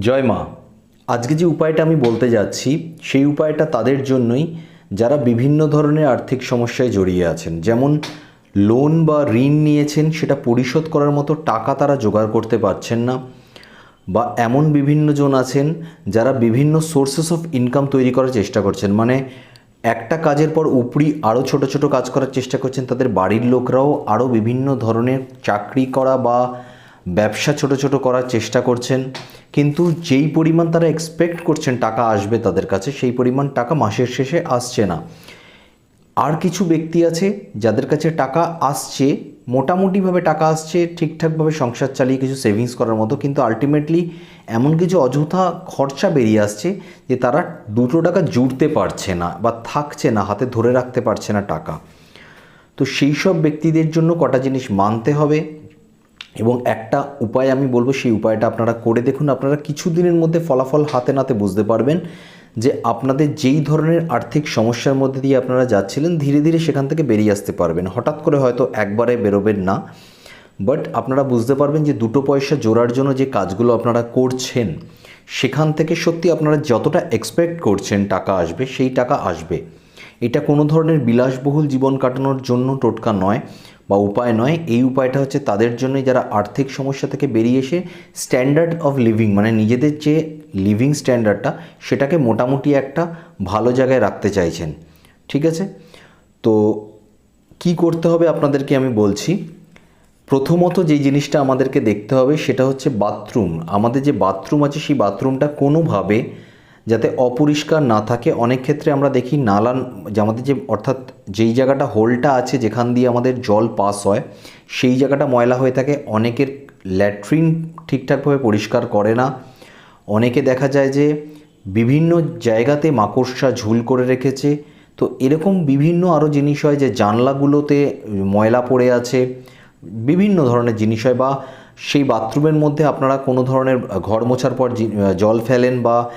জয় মা। আজকে যে উপায়টা আমি বলতে যাচ্ছি, সেই উপায়টা তাদের জন্যই যারা বিভিন্ন ধরনের আর্থিক সমস্যায় জড়িয়ে আছেন। যেমন লোন বা ঋণ নিয়েছেন, সেটা পরিশোধ করার মতো টাকা তারা জোগাড় করতে পারছেন না। বা এমন বিভিন্ন জন আছেন, যারা বিভিন্ন সোর্সেস অফ ইনকাম তৈরি করার চেষ্টা করছেন। মানে একটা কাজের পর উপরি আরও ছোট ছোট কাজ করার চেষ্টা করছেন, তাদের বাড়ির লোকরাও আরও বিভিন্ন ধরনের চাকরি করা বা ব্যবসা ছোট ছোট করার চেষ্টা করছেন, কিন্তু যেই পরিমাণ তারা এক্সপেক্ট করছেন টাকা আসবে তাদের কাছে, সেই পরিমাণ টাকা মাসের শেষে আসছে না। আর কিছু ব্যক্তি আছে যাদের কাছে টাকা আসছে, মোটামুটিভাবে টাকা আসছে, ঠিকঠাকভাবে সংসার চালিয়ে কিছু সেভিংস করার মতো, কিন্তু আলটিমেটলি এমন কিছু অযথা খরচা বেরিয়ে আসছে যে তারা দুটো টাকা জুড়তে পারছে না বা থাকছে না, হাতে ধরে রাখতে পারছে না টাকা। তো সেই সব ব্যক্তিদের জন্য কটা জিনিস মানতে হবে এবং একটা উপায় আমি বলব, সেই উপায়টা আপনারা করে দেখুন। আপনারা কিছু দিনের মধ্যে ফলাফল হাতে নাতে বুঝতে পারবেন যে আপনাদের যেই ধরনের আর্থিক সমস্যার মধ্যে দিয়ে আপনারা যাচ্ছিলেন, ধীরে ধীরে সেখান থেকে বেরিয়ে আসতে পারবেন। হঠাৎ করে হয়তো একবারে বেরোবেন না, বাট আপনারা বুঝতে পারবেন যে দুটো পয়সা জোড়ার জন্য যে কাজগুলো আপনারা করছেন, সেখান থেকে সত্যি আপনারা যতটা এক্সপেক্ট করছেন টাকা আসবে, সেই টাকা আসবে। এটা কোনো ধরনের বিলাসবহুল জীবন কাটানোর জন্য টোটকা নয়। বা উপায় নয়, এই উপায়টা হচ্ছে তাদের জন্যই যারা আর্থিক সমস্যা থেকে বেরিয়ে এসে স্ট্যান্ডার্ড অফ লিভিং মানে নিজেদের যে লিভিং স্ট্যান্ডার্ডটা সেটাকে মোটামুটি একটা ভালো জায়গায় রাখতে চাইছেন। ঠিক আছে? তো কি করতে হবে আপনাদেরকে আমি বলছি। প্রথমত যেই জিনিসটা আমাদেরকে দেখতে হবে সেটা হচ্ছে বাথরুম আমাদের যে বাথরুম আছে, সেই বাথরুমটা কোনোভাবে যাতে অপরিষ্কার না থাকে। অনেক ক্ষেত্রে আমরা দেখি নালান যে আমাদের যে, অর্থাৎ যেই জায়গাটা হোলটা আছে, যেখান দিয়ে আমাদের জল পাস হয়, সেই জায়গাটা ময়লা হয়ে থাকে। অনেকের ল্যাট্রিন ঠিকঠাকভাবে পরিষ্কার করে না। অনেকে দেখা যায় যে, বিভিন্ন জায়গাতে মাকড়সা ঝুল করে রেখেছে। তো এরকম বিভিন্ন আরও জিনিস হয় যে, জানলাগুলোতে ময়লা পড়ে আছে। বিভিন্ন ধরনের জিনিস হয় বা সেই বাথরুমের মধ্যে আপনারা কোনো ধরনের ঘর মোছার পর জল ফেলেন বা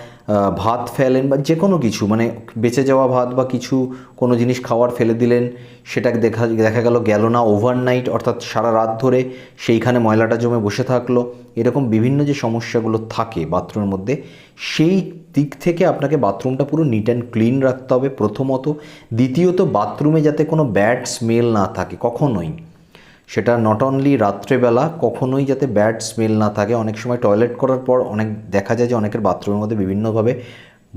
ভাত ফেলেন বা যে কোনো কিছু মানে বেঁচে যাওয়া ভাত বা কিছু, কোনো জিনিস খাওয়ার ফেলে দিলেন, সেটা দেখা দেখা গেল গেল না ওভারনাইট অর্থাৎ সারা রাত ধরে সেইখানে ময়লাটা জমে বসে থাকল। এরকম বিভিন্ন যে সমস্যাগুলো থাকে বাথরুমের মধ্যে, সেই দিক থেকে আপনাকে বাথরুমটা পুরো নিট অ্যান্ড ক্লিন রাখতে হবে প্রথমত। দ্বিতীয়ত, বাথরুমে যাতে কোনো ব্যাড স্মেল না থাকে, কখনোই। সেটা নট অনলি রাত্রেবেলা কখনোই যাতে ব্যাড স্মেল না থাকে, অনেক সময় টয়লেট করার পর অনেক দেখা যায় যে অনেকের বাথরুমের মধ্যে বিভিন্নভাবে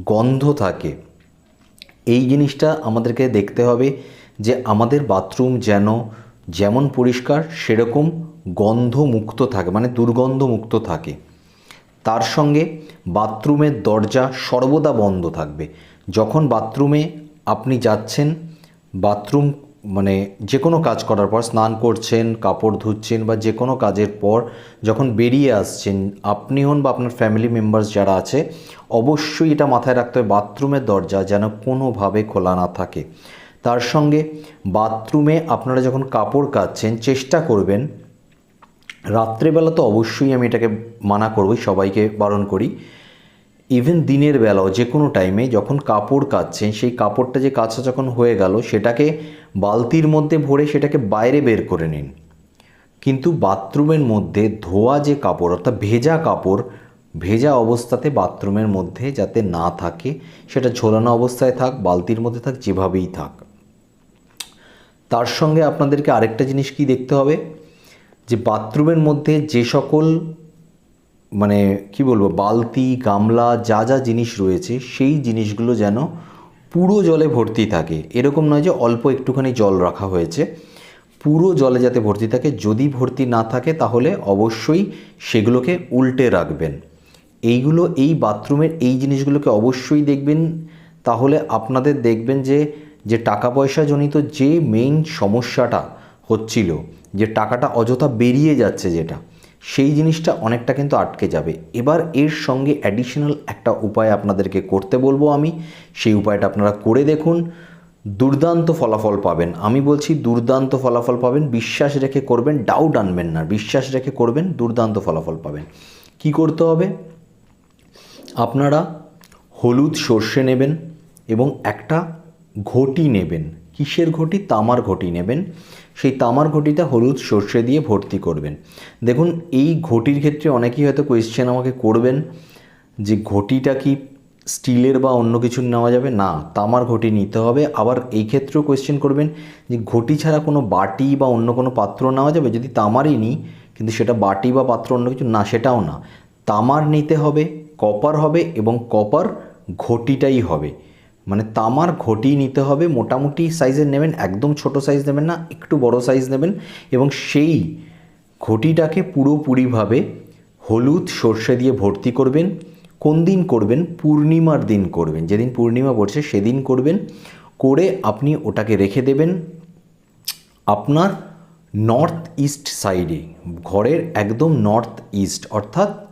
গন্ধ থাকে। এই জিনিসটা আমাদেরকে দেখতে হবে যে আমাদের বাথরুম যেন যেমন পরিষ্কার, সেরকম গন্ধমুক্ত থাকে মানে দুর্গন্ধমুক্ত থাকে। তার সঙ্গে বাথরুমের দরজা সর্বদা বন্ধ থাকবে। যখন বাথরুমে আপনি যাচ্ছেন বাথরুম মানে যে কোনো কাজ করার পর স্নান করছেন, কাপড় ধুচ্ছেন বা যে কোনো কাজের পর যখন বেরিয়ে আসছেন, আপনি হন বা আপনার ফ্যামিলি মেম্বার্স যারা আছে, অবশ্যই এটা মাথায় রাখতে হবে বাথরুমের দরজা যেন কোনোভাবে খোলা না থাকে। তার সঙ্গে বাথরুমে আপনারা যখন কাপড় কাচ্ছেন, চেষ্টা করবেন, রাত্রেবেলা তো অবশ্যই আমি এটাকে মানা করবই, সবাইকে বারণ করি ইভেন দিনের বেলাও, যে কোনো টাইমে যখন কাপড় কাচ্ছেন, সেই কাপড়টা যে কাচা যখন হয়ে গেল, সেটাকে বালতির মধ্যে ভরে সেটাকে বাইরে বের করে নিন। কিন্তু বাথরুমের মধ্যে ধোয়া যে কাপড়, অর্থাৎ ভেজা কাপড়, ভেজা অবস্থাতে বাথরুমের মধ্যে যাতে না থাকে, সেটা ঝোলানো অবস্থায় থাক, বালতির মধ্যে থাক, যেভাবেই থাক। তার সঙ্গে আপনাদেরকে আরেকটা জিনিস কি দেখতে হবে? যে বাথরুমের মধ্যে যে সকল মানে কি বলব, বালতি, গামলা, যা যা জিনিস রয়েছে, সেই জিনিসগুলো যেন পুরো জলে ভর্তি থাকে। এরকম নয় যে অল্প একটুখানি জল রাখা হয়েছে। পুরো জলে যাতে ভর্তি থাকে, যদি ভর্তি না থাকে, তাহলে অবশ্যই সেগুলোকে উল্টে রাখবেন। এইগুলো, এই বাথরুমের এই জিনিসগুলোকে অবশ্যই দেখবেন। তাহলে আপনাদের দেখবেন যে যে টাকা পয়সা জনিত যে মেইন সমস্যাটা হচ্ছিল, যে টাকাটা অযথা বেরিয়ে যাচ্ছে যেটা সেই জিনিসটা অনেকটা কিন্তু আটকে যাবে। এবার এর সঙ্গে অ্যাডিশনাল একটা উপায় আপনাদেরকে করতে বলব আমি। সেই উপায়টা আপনারা করে দেখুন। দুর্দান্ত ফলাফল পাবেন। আমি বলছি দুর্দান্ত ফলাফল পাবেন। বিশ্বাস রেখে করবেন ডাউট আনবেন না। বিশ্বাস রেখে করবেন, দুর্দান্ত ফলাফল পাবেন। কি করতে হবে? আপনারা হলুদ সর্ষে নেবেন এবং একটা ঘটি নেবেন। কিসের ঘটি? তামার ঘটি নেবেন। সেই তামার ঘটিটা হলুদ সর্ষে দিয়ে ভর্তি করবেন। দেখুন, এই ঘটির ক্ষেত্রে অনেকেই হয়তো কোয়েশ্চেন আমাকে করবেন যে ঘটিটা কি স্টিলের বা অন্য কিছুর নেওয়া যাবে? না, তামার ঘটি নিতে হবে। আবার এই ক্ষেত্রেও কোয়েশ্চেন করবেন যে ঘটি ছাড়া কোনো বাটি বা অন্য কোনো পাত্র নেওয়া যাবে? যদি তামারই নিই, কিন্তু সেটা বাটি বা পাত্র অন্য কিছু, না, সেটাও না। তামার নিতে হবে, কপার হবে এবং কপার ঘটিটাই হবে। মানে তামার ঘটি নিতে হবে, মোটামুটি সাইজের নেবেন, একদম ছোট সাইজ নেবেন না, একটু বড় সাইজ নেবেন এবং সেই ঘটিটাকে পুরোপুরিভাবে হলুদ সর্ষে দিয়ে ভর্তি করবেন। কোন দিন করবেন? পূর্ণিমার দিন করবেন। যেদিন পূর্ণিমা পড়ছে সেদিন করবেন। করে আপনি ওটাকে রেখে দেবেন আপনার নর্থ ইস্ট সাইডে ঘরের একদম নর্থ ইস্ট অর্থাৎ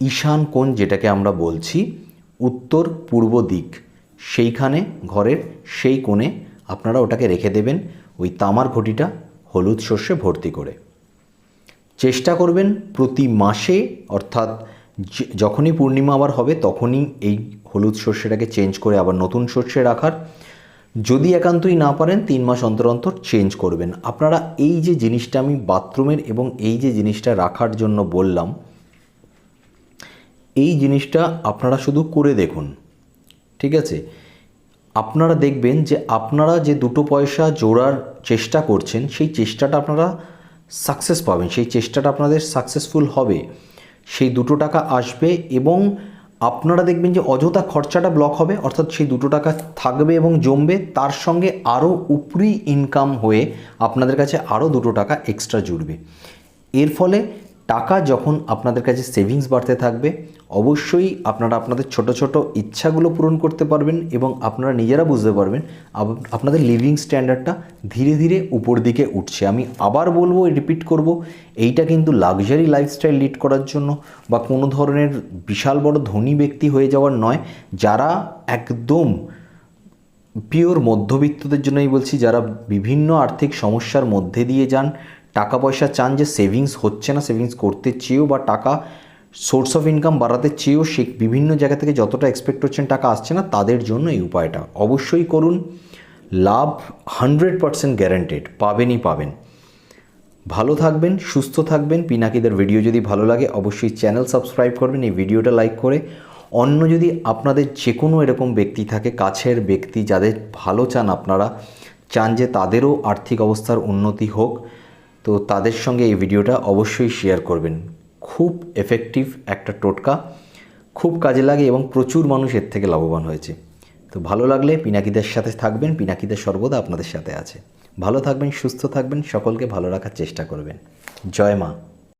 ঈশান কোণ যেটাকে আমরা বলছি উত্তর পূর্ব দিক। সেইখানে, ঘরের সেই কোণে আপনারা ওটাকে রেখে দেবেন, ওই তামার ঘটিটা হলুদ শস্যে ভর্তি করে। চেষ্টা করবেন প্রতি মাসে, অর্থাৎ যখনই পূর্ণিমা আবার হবে, তখনই এই হলুদ শস্যটাকে চেঞ্জ করে আবার নতুন শস্যে রাখার। যদি একান্তই না পারেন, তিন মাস অন্তর অন্তর চেঞ্জ করবেন। আপনারা এই যে জিনিসটা আমি বাথরুমের এবং এই যে জিনিসটা রাখার জন্য বললাম, এই জিনিসটা আপনারা শুধু করে দেখুন। ঠিক আছে? আপনারা দেখবেন যে আপনারা যে দুটো পয়সা জোড়ার চেষ্টা করছেন, সেই চেষ্টাটা আপনারা সাকসেস পাবেন, সেই চেষ্টাটা আপনাদের সাকসেসফুল হবে। সেই দুটো টাকা আসবে এবং আপনারা দেখবেন যে অযথা খরচাটা ব্লক হবে, অর্থাৎ সেই দুটো টাকা থাকবে এবং জমবে, তার সঙ্গে আরও উপরি ইনকাম হয়ে আপনাদের কাছে আরও দুটো টাকা এক্সট্রা জুড়বে। এর ফলে টাকা যখন আপনাদের কাছে সেভিংস বাড়তে থাকবে, অবশ্যই আপনারা আপনাদের ছোট ছোট ইচ্ছাগুলো পূরণ করতে পারবেন এবং আপনারা নিজেরা বুঝতে পারবেন আপনাদের লিভিং স্ট্যান্ডার্ডটা ধীরে ধীরে উপর দিকে উঠছে। আমি আবার বলব রিপিট করব, এইটা কিন্তু লাক্সারি লাইফস্টাইল লিড করার জন্য বা কোনো ধরনের বিশাল বড় ধনী ব্যক্তি হয়ে যাওয়ার নয়, যারা একদম পিওর মধ্যবিত্তদের জন্যই বলছি, যারা বিভিন্ন আর্থিক সমস্যার মধ্যে দিয়ে যান টাকা পয়সা চান যে সেভিংস হচ্ছে না সেভিংস করতে চেয়েও বা টাকা সোর্স অফ ইনকাম বাড়াতে চেয়েও সে বিভিন্ন জায়গা থেকে যতটা এক্সপেক্ট করছেন টাকা আসছে না, তাদের জন্য এই উপায়টা। অবশ্যই করুন। লাভ হান্ড্রেড পারসেন্ট গ্যারান্টেড পাবেনই পাবেন। ভালো থাকবেন, সুস্থ থাকবেন। পিনাকিদের ভিডিও যদি ভালো লাগে, অবশ্যই চ্যানেল সাবস্ক্রাইব করবেন, এই ভিডিওটা লাইক করে। অন্য যদি আপনাদের যে কোনো এরকম ব্যক্তি থাকে, কাছের ব্যক্তি যাদের ভালো চান আপনারা, চান যে তাদেরও আর্থিক অবস্থার উন্নতি হোক তো তাদের সঙ্গে এই ভিডিওটা অবশ্যই শেয়ার করবেন। খুব এফেক্টিভ একটা টোটকা, খুব কাজে লাগে এবং প্রচুর মানুষ এর থেকে লাভবান হয়েছে। তো ভালো লাগলে পিনাকিদের সাথে থাকবেন, পিনাকিদের সর্বদা আপনাদের সাথে আছে। ভালো থাকবেন, সুস্থ থাকবেন, সকলকে ভালো রাখার চেষ্টা করবেন। জয় মা।